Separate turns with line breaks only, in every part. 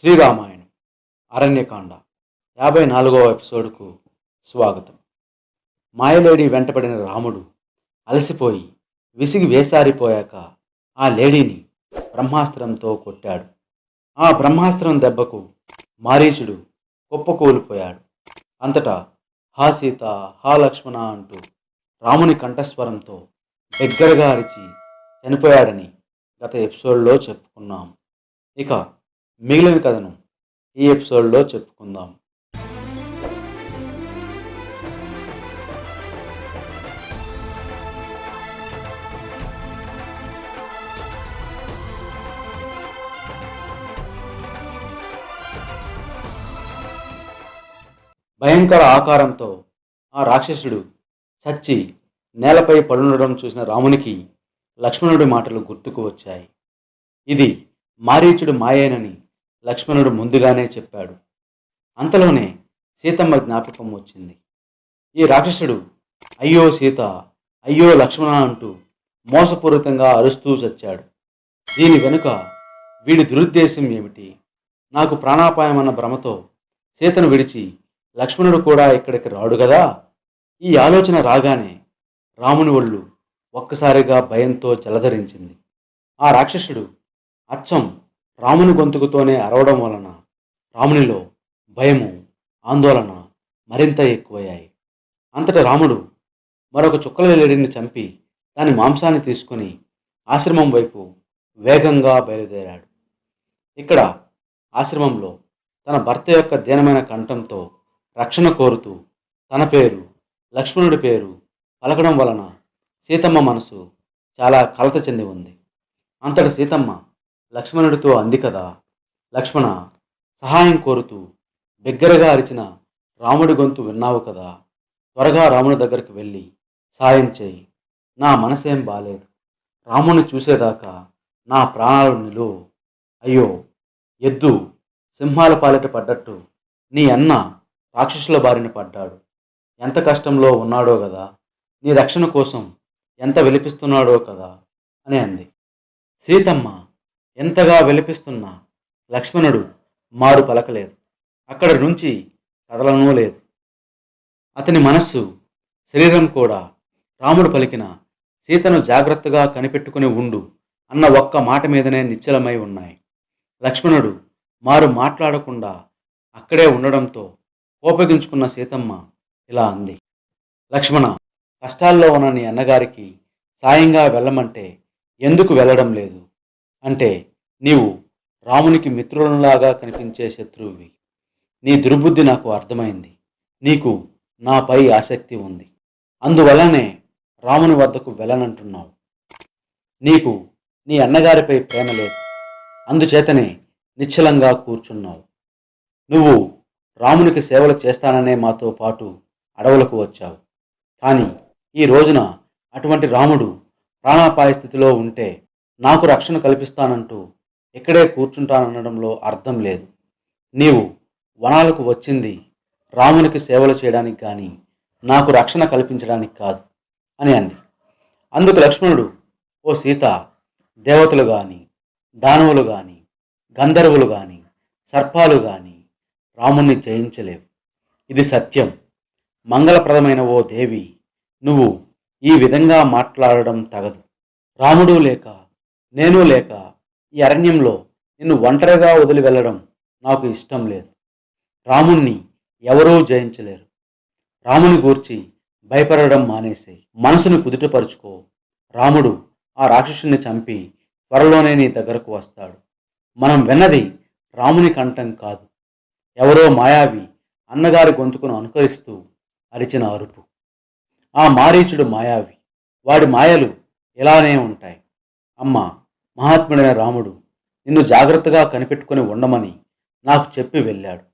శ్రీరామాయణం అరణ్యకాండ యాభై నాలుగవ ఎపిసోడ్కు స్వాగతం. మాయలేడి వెంటపడిన రాముడు అలసిపోయి విసిగి వేసారిపోయాక ఆ లేడీని బ్రహ్మాస్త్రంతో కొట్టాడు. ఆ బ్రహ్మాస్త్రం దెబ్బకు మారీచుడు కుప్పకూలిపోయాడు. అంతటా హా సీత హా లక్ష్మణ అంటూ రాముని కంఠస్వరంతో దగ్గరగా అరిచి చనిపోయాడని గత ఎపిసోడ్లో చెప్పుకున్నాం. ఇక మిగిలిన కథను ఈ ఎపిసోడ్లో చెప్పుకుందాం. భయంకర ఆకారంతో ఆ రాక్షసుడు చచ్చి నేలపై పడుండడం చూసిన రామునికి లక్ష్మణుడి మాటలు గుర్తుకు వచ్చాయి. ఇది మారీచుడు మాయేనని లక్ష్మణుడు ముందుగానే చెప్పాడు. అంతలోనే సీతమ్మ జ్ఞాపకం వచ్చింది. ఈ రాక్షసుడు అయ్యో సీత అయ్యో లక్ష్మణ అంటూ మోసపూరితంగా అరుస్తూ చచ్చాడు. దీని వెనుక వీడి దురుద్దేశం ఏమిటి? నాకు ప్రాణాపాయమన్న భ్రమతో సీతను విడిచి లక్ష్మణుడు కూడా ఇక్కడికి రాడు కదా ఈ ఆలోచన రాగానే రాముని ఒళ్ళు ఒక్కసారిగా భయంతో జలధరించింది. ఆ రాక్షసుడు అచ్చం రాముని గొంతుకుతోనే అరవడం వలన రామునిలో భయము ఆందోళన మరింత ఎక్కువయ్యాయి. అంతటి రాముడు మరొక చుక్కల వెల్లడిని చంపి దాని మాంసాన్ని తీసుకుని ఆశ్రమం వైపు వేగంగా బయలుదేరాడు. ఇక్కడ ఆశ్రమంలో తన భర్త యొక్క దీనమైన కంఠంతో రక్షణ కోరుతూ తన పేరు లక్ష్మణుడి పేరు పలకడం వలన సీతమ్మ మనసు చాలా కలత చెంది ఉంది. అంతటి సీతమ్మ లక్ష్మణుడితో అంది కదా. లక్ష్మణ సహాయం కోరుతూ బిగ్గరగా అరిచిన రాముడి గొంతు విన్నావు కదా. త్వరగా రాముడి దగ్గరికి వెళ్ళి సాయం చేయి. నా మనసేం బాలేదు. రాముని చూసేదాకా నా ప్రాణాలు నిలువు అయ్యో ఎద్దు సింహాల పాలిట పడ్డట్టు నీ అన్న రాక్షసుల బారిన పడ్డాడు. ఎంత కష్టంలో ఉన్నాడో కదా. నీ రక్షణ కోసం ఎంత విలిపిస్తున్నాడో కదా అని అంది. సీతమ్మ ఎంతగా విలపిస్తున్నా లక్ష్మణుడు మారు పలకలేదు. అక్కడి నుంచి కదలనూ లేదు. అతని మనస్సు శరీరం కూడా రాముడు పలికిన సీతను జాగ్రత్తగా కనిపెట్టుకుని ఉండు అన్న ఒక్క మాట మీదనే నిశ్చలమై ఉన్నాయి. లక్ష్మణుడు మారు మాట్లాడకుండా అక్కడే ఉండడంతో కోపగించుకున్న సీతమ్మ ఇలా అంది. లక్ష్మణ కష్టాల్లో ఉన్న నీ అన్నగారికి సాయంగా వెళ్ళమంటే ఎందుకు వెళ్ళడం లేదు? అంటే నీవు రామునికి మిత్రులలాగా కనిపించే శత్రువువి. నీ దుర్బుద్ధి నాకు అర్థమైంది. నీకు నాపై ఆసక్తి ఉంది. అందువల్లనే రాముని వద్దకు వెళ్ళనంటున్నావు. నీకు నీ అన్నగారిపై ప్రేమ లేదు. అందుచేతనే నిశ్చలంగా కూర్చున్నావు. నువ్వు రామునికి సేవలు చేస్తాననే మాతో పాటు అడవులకు వచ్చావు. కానీ ఈ రోజున అటువంటి రాముడు ప్రాణాపాయ స్థితిలో ఉంటే నాకు రక్షణ కల్పిస్తానంటూ ఇక్కడే కూర్చుంటాననడంలో అర్థం లేదు. నీవు వనాలకు వచ్చింది రామునికి సేవలు చేయడానికి కానీ నాకు రక్షణ కల్పించడానికి కాదు అని అంది. అందుకు లక్ష్మణుడు ఓ సీత దేవతలు కానీ దానవులు కానీ గంధర్వులు కానీ సర్పాలు కానీ రాముణ్ణి జయించలేవు. ఇది సత్యం. మంగళప్రదమైన ఓ దేవి నువ్వు ఈ విధంగా మాట్లాడడం తగదు. రాముడు లేక నేను లేక ఈ అరణ్యంలో నిన్ను ఒంటరిగా వదిలి వెళ్ళడం నాకు ఇష్టం లేదు. రాముణ్ణి ఎవరూ జయించలేరు. రాముని గూర్చి భయపడడం మానేసేయి మనసును కుదుటపరుచుకో. రాముడు ఆ రాక్షసుని చంపి త్వరలోనే నీ దగ్గరకు వస్తాడు. మనం విన్నది రాముని కంఠం కాదు. ఎవరో మాయావి అన్నగారి గొంతుకును అనుకరిస్తూ అరిచిన అరుపు. ఆ మారీచుడు మాయావి. వాడి మాయలు ఇలానే ఉంటాయి. అమ్మ మహాత్ముడైన రాముడు నిన్ను జాగ్రత్తగా కనిపెట్టుకుని ఉండమని నాకు చెప్పి వెళ్ళాడు.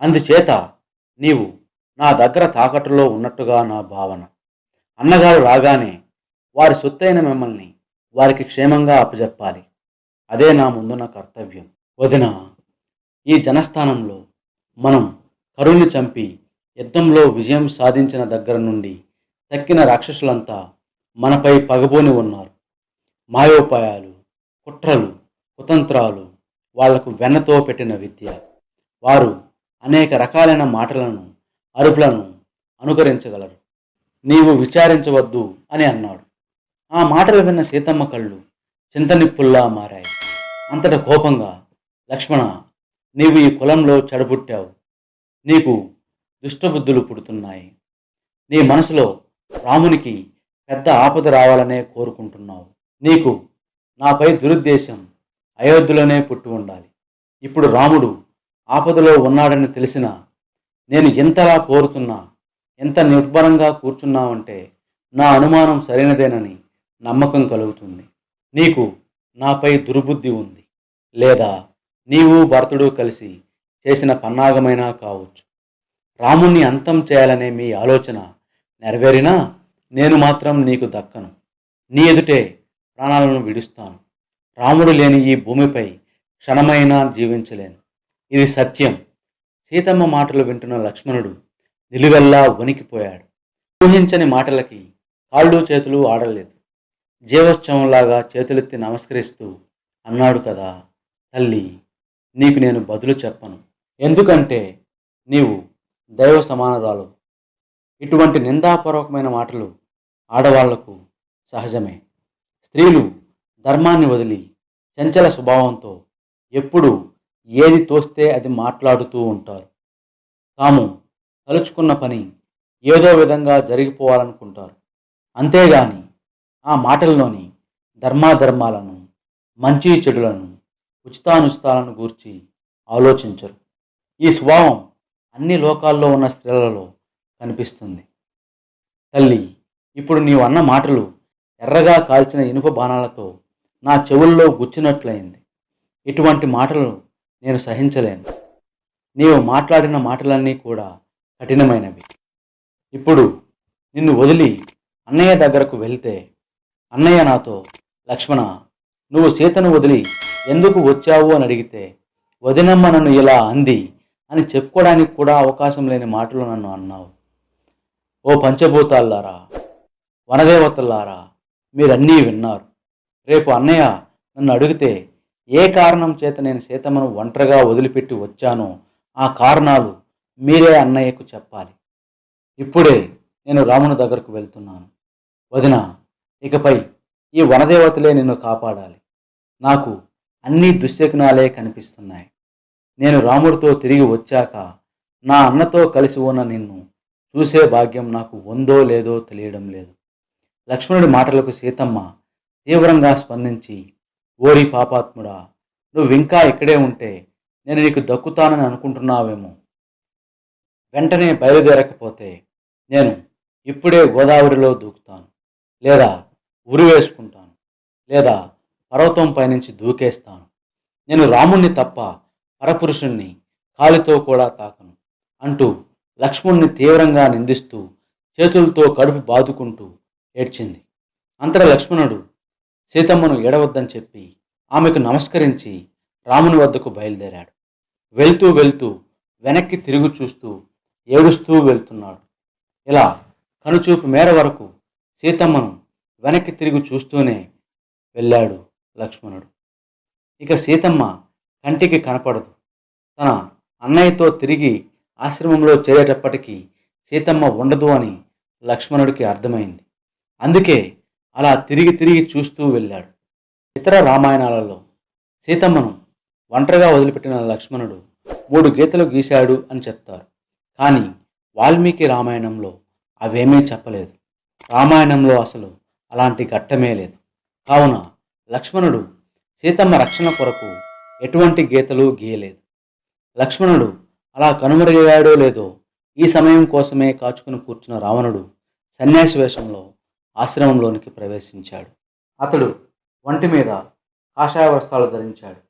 అందుచేత నీవు నా దగ్గర తాకట్టులో ఉన్నట్టుగా నా భావన. అన్నగారు రాగానే వారి సొత్తైన మిమ్మల్ని వారికి క్షేమంగా అప్పజెప్పాలి. అదే నా ముందున్న కర్తవ్యం. వదిన ఈ జనస్థానంలో మనం కరుణ్ణి చంపి యుద్ధంలో విజయం సాధించిన దగ్గర నుండి తక్కిన రాక్షసులంతా మనపై పగబోని ఉన్నారు. మాయోపాయాలు కుట్రలు కుతంత్రాలు వాళ్ళకు వెన్నతో పెట్టిన విద్య. వారు అనేక రకాలైన మాటలను అరుపులను అనుకరించగలరు. నీవు విచారించవద్దు అని అన్నాడు. ఆ మాటలు విన్న సీతమ్మ కళ్ళు చింతనిప్పుల్లా మారాయి. అంతట కోపంగా లక్ష్మణ నీవు ఈ కులంలో చెడబుట్టావు. నీకు దుష్టబుద్ధులు పుడుతున్నాయి. నీ మనసులో రామునికి పెద్ద ఆపద రావాలనే కోరుకుంటున్నావు. నీకు నాపై దురుద్దేశం అయోధ్యలోనే పుట్టి ఉండాలి. ఇప్పుడు రాముడు ఆపదలో ఉన్నాడని తెలిసినా నేను ఎంతలా కోరుతున్నా ఎంత నిర్భరంగా కూర్చున్నావంటే నా అనుమానం సరైనదేనని నమ్మకం కలుగుతుంది. నీకు నాపై దుర్బుద్ధి ఉంది. లేదా నీవు భరతుడు కలిసి చేసిన పన్నాగమైనా కావచ్చు. రాముణ్ణి అంతం చేయాలనే మీ ఆలోచన నెరవేరినా నేను మాత్రం నీకు దక్కను. నీ ఎదుటే ప్రాణాలను విడుస్తాను. రాముడు లేని ఈ భూమిపై క్షణమైనా జీవించలేను. ఇది సత్యం. సీతమ్మ మాటలు వింటున్న లక్ష్మణుడు నిలువెల్లా వణికిపోయాడు. ఊహించని మాటలకి కాళ్ళు చేతులు ఆడలేదు. జీవోత్సవంలాగా చేతులెత్తి నమస్కరిస్తూ అన్నాడు కదా తల్లి నీకు నేను బదులు చెప్పను. ఎందుకంటే నీవు దైవ సమానరాలు. ఇటువంటి నిందాపూర్వకమైన మాటలు ఆడవాళ్ళకు సహజమే. స్త్రీలు ధర్మాన్ని వదిలి చంచల స్వభావంతో ఎప్పుడు ఏది తోస్తే అది మాట్లాడుతూ ఉంటారు. తాము తలుచుకున్న పని ఏదో విధంగా జరిగిపోవాలనుకుంటారు. అంతేగాని ఆ మాటల్లోని ధర్మాధర్మాలను మంచి చెడులను ఉచితానుచితాలను గూర్చి ఆలోచించరు. ఈ స్వభావం అన్ని లోకాల్లో ఉన్న స్త్రీలలో కనిపిస్తుంది. తల్లి ఇప్పుడు నీవు అన్న మాటలు ఎర్రగా కాల్చిన ఇనుప బాణాలతో నా చెవుల్లో గుచ్చినట్లయింది. ఇటువంటి మాటలు నేను సహించలేను. నీవు మాట్లాడిన మాటలన్నీ కూడా కఠినమైనవి. ఇప్పుడు నిన్ను వదిలి అన్నయ్య దగ్గరకు వెళ్తే అన్నయ్య నాతో లక్ష్మణ నువ్వు సీతను వదిలి ఎందుకు వచ్చావు అని అడిగితే వదినమ్మ నన్ను ఇలా అంది అని చెప్పుకోవడానికి కూడా అవకాశం లేని మాటలు నన్ను అన్నావు. ఓ పంచభూతాల్లారా వనదేవతల్లారా మీరన్నీ విన్నారు. రేపు అన్నయ్య నన్ను అడిగితే ఏ కారణం చేత నేను సీతమ్మను ఒంటరిగా వదిలిపెట్టి వచ్చానో ఆ కారణాలు మీరే అన్నయ్యకు చెప్పాలి. ఇప్పుడే నేను రాముని దగ్గరకు వెళ్తున్నాను. వదిన ఇకపై ఈ వనదేవతలే నిన్ను కాపాడాలి. నాకు అన్ని దుశ్శకునాలే కనిపిస్తున్నాయి. నేను రాముడితో తిరిగి వచ్చాక నా అన్నతో కలిసి ఉన్న నిన్ను చూసే భాగ్యం నాకు ఉందో లేదో తెలియడం లేదు. లక్ష్మణుడి మాటలకు సీతమ్మ తీవ్రంగా స్పందించి ఓరి పాపాత్ముడా నువ్వింకా ఇక్కడే ఉంటే నేను నీకు దక్కుతానని అనుకుంటున్నావేమో. వెంటనే బయలుదేరకపోతే నేను ఇప్పుడే గోదావరిలో దూకుతాను. లేదా ఉరి వేసుకుంటాను. లేదా పర్వతం పైనుంచి దూకేస్తాను. నేను రాముణ్ణి తప్ప పరపురుషుణ్ణి కాలితో కూడా తాకను అంటూ లక్ష్మణ్ణి తీవ్రంగా నిందిస్తూ చేతులతో కడుపు బాదుకుంటూ ఏడ్చింది. అంతటా లక్ష్మణుడు సీతమ్మను ఎడవద్దని చెప్పి ఆమెకు నమస్కరించి రాముని వద్దకు బయలుదేరాడు. వెళ్తూ వెళ్తూ వెనక్కి తిరుగు చూస్తూ ఏడుస్తూ వెళ్తున్నాడు. ఇలా కనుచూపు మేర వరకు సీతమ్మను వెనక్కి తిరిగి చూస్తూనే వెళ్ళాడు లక్ష్మణుడు. ఇక సీతమ్మ కంటికి కనపడదు. తన అన్నయ్యతో తిరిగి ఆశ్రమంలో చేరేటప్పటికీ సీతమ్మ ఉండదు అని లక్ష్మణుడికి అర్థమైంది. అందుకే అలా తిరిగి తిరిగి చూస్తూ వెళ్ళాడు. ఇతర రామాయణాలలో సీతమ్మను ఒంటరిగా వదిలిపెట్టిన లక్ష్మణుడు మూడు గీతలు గీశాడు అని చెప్తారు. కానీ వాల్మీకి రామాయణంలో అవేమీ చెప్పలేదు. రామాయణంలో అసలు అలాంటి ఘట్టమే లేదు. కావున లక్ష్మణుడు సీతమ్మ రక్షణ కొరకు ఎటువంటి గీతలు గీయలేదు. లక్ష్మణుడు అలా కనుమరుగయ్యాడో లేదో ఈ సమయం కోసమే కాచుకుని కూర్చున్న రావణుడు సన్యాసి వేషంలో ఆశ్రమంలోనికి ప్రవేశించాడు. అతడు ఒంటి మీద కాషాయ వస్త్రాలు ధరించాడు.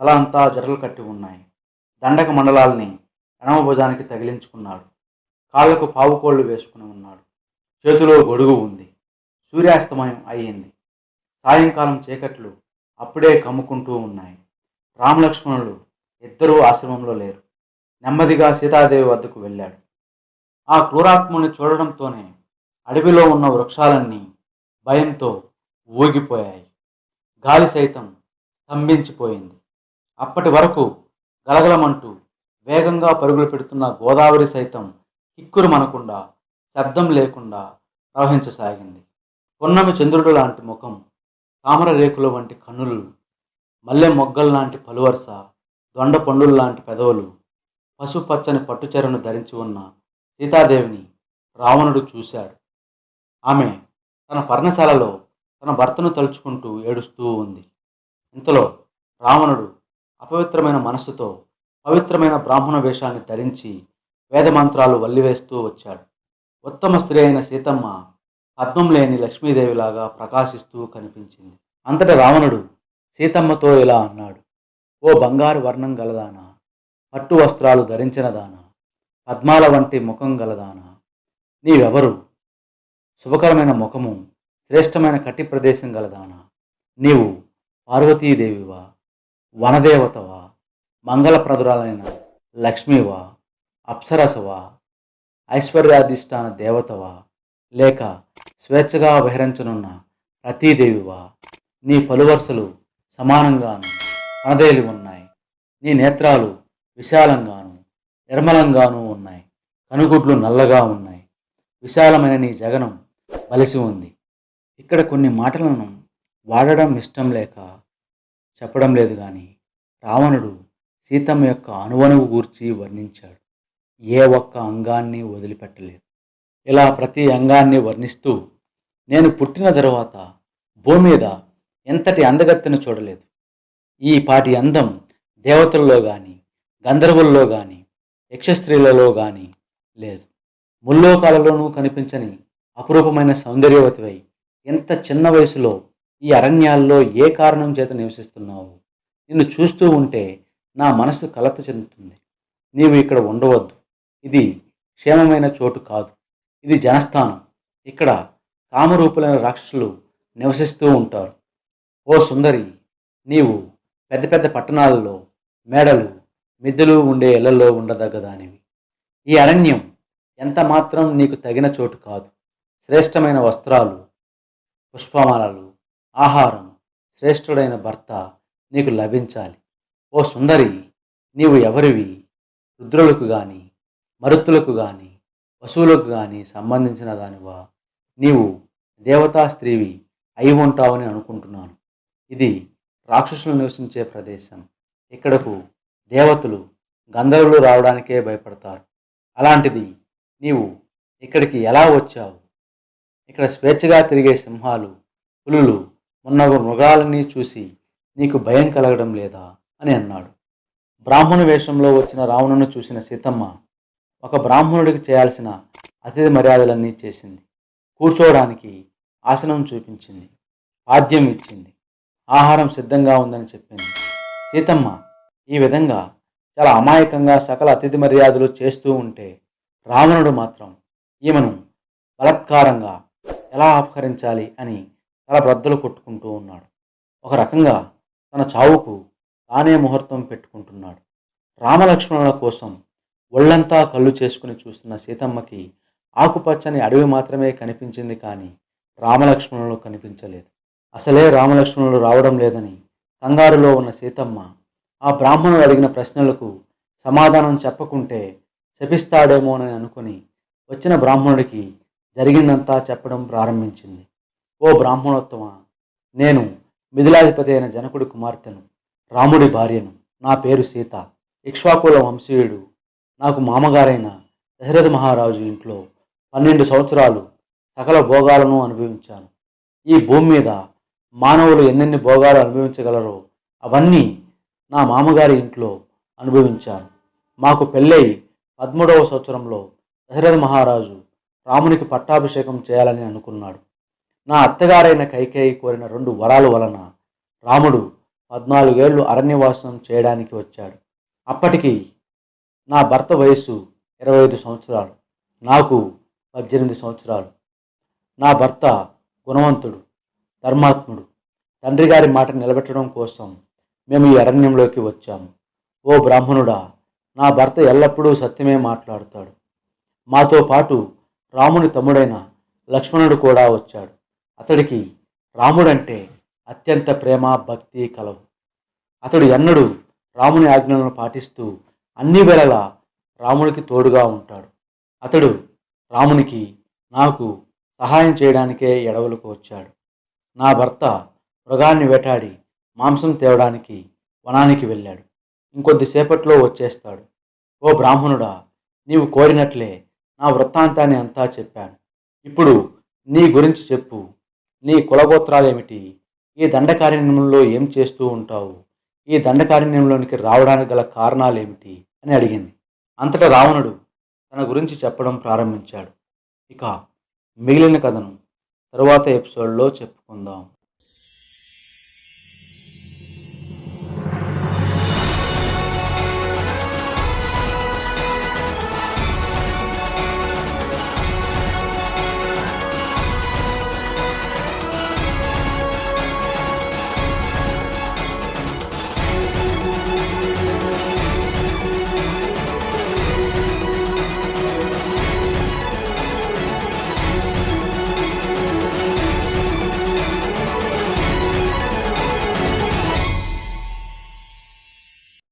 తల అంతా జడలు కట్టి ఉన్నాయి. దండక మండలాల్ని ఎడమ భుజానికి తగిలించుకున్నాడు కాళ్ళకు పావుకోళ్ళు వేసుకుని ఉన్నాడు. చేతిలో గొడుగు ఉంది. సూర్యాస్తమయం అయ్యింది. సాయంకాలం చీకట్లు అప్పుడే కమ్ముకుంటూ ఉన్నాయి. రామలక్ష్మణులు ఇద్దరూ ఆశ్రమంలో లేరు. నెమ్మదిగా సీతాదేవి వద్దకు వెళ్ళాడు. ఆ క్రూరాత్ముని చూడడంతోనే అడవిలో ఉన్న వృక్షాలన్నీ భయంతో ఊగిపోయాయి. గాలి సైతం స్తంభించిపోయింది. అప్పటి వరకు గలగలమంటూ వేగంగా పరుగులు పెడుతున్న గోదావరి సైతం కిక్కురు మనకుండా శబ్దం లేకుండా ప్రవహించసాగింది. పున్నమి చంద్రుడు లాంటి ముఖం తామర రేకుల వంటి కన్నులు మల్లె మొగ్గల లాంటి పలువరుస దొండ పండుల లాంటి పెదవులు పసుపచ్చని పట్టుచెరను ధరించి ఉన్న సీతాదేవిని రావణుడు చూశాడు. ఆమె తన పర్ణశాలలో తన భర్తను తలుచుకుంటూ ఏడుస్తూ ఉంది. ఇంతలో రావణుడు అపవిత్రమైన మనస్సుతో పవిత్రమైన బ్రాహ్మణ వేషాన్ని ధరించి వేదమంత్రాలు వల్లివేస్తూ వచ్చాడు. ఉత్తమ స్త్రీ అయిన సీతమ్మ పద్మం లేని లక్ష్మీదేవిలాగా ప్రకాశిస్తూ కనిపించింది. అంతట రావణుడు సీతమ్మతో ఇలా అన్నాడు ఓ బంగారు వర్ణం గలదానా? పట్టు వస్త్రాలు ధరించిన దానా? పద్మాల వంటి ముఖం గలదానా? నీవెవరు? శుభకరమైన ముఖము శ్రేష్టమైన కట్టి ప్రదేశం గలదానా? నీవు పార్వతీదేవివా? వనదేవతవా? మంగళప్రదురాలైన లక్ష్మీవా? అప్సరసవా? ఐశ్వర్యాధిష్టాన దేవతవా? లేక స్వేచ్ఛగా విహరించనున్న ప్రతీదేవివా? నీ పలువరుసలు సమానంగాను పనదేలి ఉన్నాయి. నీ నేత్రాలు విశాలంగాను నిర్మలంగాను ఉన్నాయి. కనుగుడ్లు నల్లగా ఉన్నాయి. విశాలమైన నీ జగనం వలసి ఉంది. ఇక్కడ కొన్ని మాటలను వాడడం ఇష్టం లేక చెప్పడం లేదు కానీ రావణుడు సీతమ్మ యొక్క అనువనువు గూర్చి వర్ణించాడు. ఏ ఒక్క అంగాన్ని వదిలిపెట్టలేదు. ఇలా ప్రతి అంగాన్ని వర్ణిస్తూ నేను పుట్టిన తర్వాత భూమి మీద ఎంతటి అందగత్తెను చూడలేదు. ఈ పాటి అందం దేవతల్లో కానీ గంధర్వుల్లో కానీ యక్షస్త్రీలలో కానీ లేదు. ముల్లోకాలలోనూ కనిపించని అపురూపమైన సౌందర్యవతివై ఎంత చిన్న వయసులో ఈ అరణ్యాల్లో ఏ కారణం చేత నివసిస్తున్నావు? నిన్ను చూస్తూ ఉంటే నా మనసు కలత చెందుతుంది. నీవు ఇక్కడ ఉండవద్దు. ఇది క్షేమమైన చోటు కాదు. ఇది జనస్థానం. ఇక్కడ కామరూపులైన రాక్షసులు నివసిస్తూ ఉంటారు. ఓ సుందరి నీవు పెద్ద పెద్ద పట్టణాలలో మేడలు మిద్దెలు ఉండే ఇళ్ళలో ఉండదగ్గదానివి. ఈ అరణ్యం ఎంత మాత్రం నీకు తగిన చోటు కాదు. శ్రేష్టమైన వస్త్రాలు పుష్పమాలలు ఆహారం శ్రేష్ఠుడైన భర్త నీకు లభించాలి. ఓ సుందరి నీవు ఎవరివి? రుద్రులకు కానీ మరుత్తులకు కానీ పశువులకు కానీ సంబంధించిన దానివా? నీవు దేవతా స్త్రీవి అయి ఉంటావని అనుకుంటున్నాను. ఇది రాక్షసులు నివసించే ప్రదేశం. ఇక్కడకు దేవతలు గంధర్వులు రావడానికే భయపడతారు. అలాంటిది నీవు ఇక్కడికి ఎలా వచ్చావు? ఇక్కడ స్వేచ్ఛగా తిరిగే సింహాలు పులులు మున్నగు మృగాలన్నీ చూసి నీకు భయం కలగడం లేదా అని అన్నాడు. బ్రాహ్మణ వేషంలో వచ్చిన రావణును చూసిన సీతమ్మ ఒక బ్రాహ్మణుడికి చేయాల్సిన అతిథి మర్యాదలన్నీ చేసింది. కూర్చోవడానికి ఆసనం చూపించింది. పాద్యం ఇచ్చింది. ఆహారం సిద్ధంగా ఉందని చెప్పింది. సీతమ్మ ఈ విధంగా చాలా అమాయకంగా సకల అతిథి మర్యాదలు చేస్తూ ఉంటే రావణుడు మాత్రం ఈమెను బలత్కారంగా ఎలా అపహరించాలి అని తల బ్రద్దలు కొట్టుకుంటూ ఉన్నాడు. ఒక రకంగా తన చావుకు తానే ముహూర్తం పెట్టుకుంటున్నాడు. రామలక్ష్మణుల కోసం ఒళ్ళంతా కళ్ళు చేసుకుని చూస్తున్న సీతమ్మకి ఆకుపచ్చని అడవి మాత్రమే కనిపించింది కానీ రామలక్ష్మణులు కనిపించలేదు. అసలే రామలక్ష్మణులు రావడం లేదని కంగారులో ఉన్న సీతమ్మ ఆ బ్రాహ్మణుడు అడిగిన ప్రశ్నలకు సమాధానం చెప్పకుంటే శపిస్తాడేమోనని అనుకుని వచ్చిన బ్రాహ్మణుడికి జరిగిందంతా చెప్పడం ప్రారంభించింది. ఓ బ్రాహ్మణోత్తమ నేను మిథిలాధిపతి అయిన జనకుడి కుమార్తెను రాముడి భార్యను నా పేరు సీత ఇక్ష్వాకుల వంశీయుడు నాకు మామగారైన దశరథ మహారాజు ఇంట్లో పన్నెండు సంవత్సరాలు సకల భోగాలను అనుభవించాను. ఈ భూమి మీద మానవులు ఎన్నెన్ని భోగాలు అనుభవించగలరో అవన్నీ నా మామగారి ఇంట్లో అనుభవించాను. మాకు పెళ్ళై పదమూడవ సంవత్సరంలో దశరథ మహారాజు రామునికి పట్టాభిషేకం చేయాలని అనుకున్నాడు. నా అత్తగారైన కైకేయి కోరిన రెండు వరాల వలన రాముడు పద్నాలుగేళ్ళు అరణ్యవాసం చేయడానికి వచ్చాడు. అప్పటికి నా భర్త వయస్సు ఇరవై ఐదు సంవత్సరాలు నాకు పద్దెనిమిది సంవత్సరాలు. నా భర్త గుణవంతుడు ధర్మాత్ముడు. తండ్రి గారి మాట నిలబెట్టడం కోసం మేము ఈ అరణ్యంలోకి వచ్చాము. ఓ బ్రాహ్మణుడా నా భర్త ఎల్లప్పుడూ సత్యమే మాట్లాడుతాడు. మాతో పాటు రాముని తమ్ముడైన లక్ష్మణుడు కూడా వచ్చాడు. అతడికి రాముడంటే అత్యంత ప్రేమ భక్తి కలవు. అతడు ఎన్నడూ రాముని ఆజ్ఞలను పాటిస్తూ అన్ని వేళలా రాముడికి తోడుగా ఉంటాడు. అతడు రామునికి నాకు సహాయం చేయడానికే ఎడవలకు వచ్చాడు. నా భర్త మృగాన్ని వేటాడి మాంసం తేవడానికి వనానికి వెళ్ళాడు. ఇంకొద్దిసేపట్లో వచ్చేస్తాడు. ఓ బ్రాహ్మణుడా నీవు కోరినట్లే నా వృత్తాంతాన్ని అంతా చెప్పాను. ఇప్పుడు నీ గురించి చెప్పు. నీ కులగోత్రాలేమిటి? ఈ దండకారణ్యంలో ఏం చేస్తూ ఉంటావు? ఈ దండకారణ్యంలోనికి రావడానికి గల కారణాలేమిటి? అని అడిగింది. అంతటా రావణుడు తన గురించి చెప్పడం ప్రారంభించాడు. ఇక మిగిలిన కథను తరువాత ఎపిసోడ్లో చెప్పుకుందాం.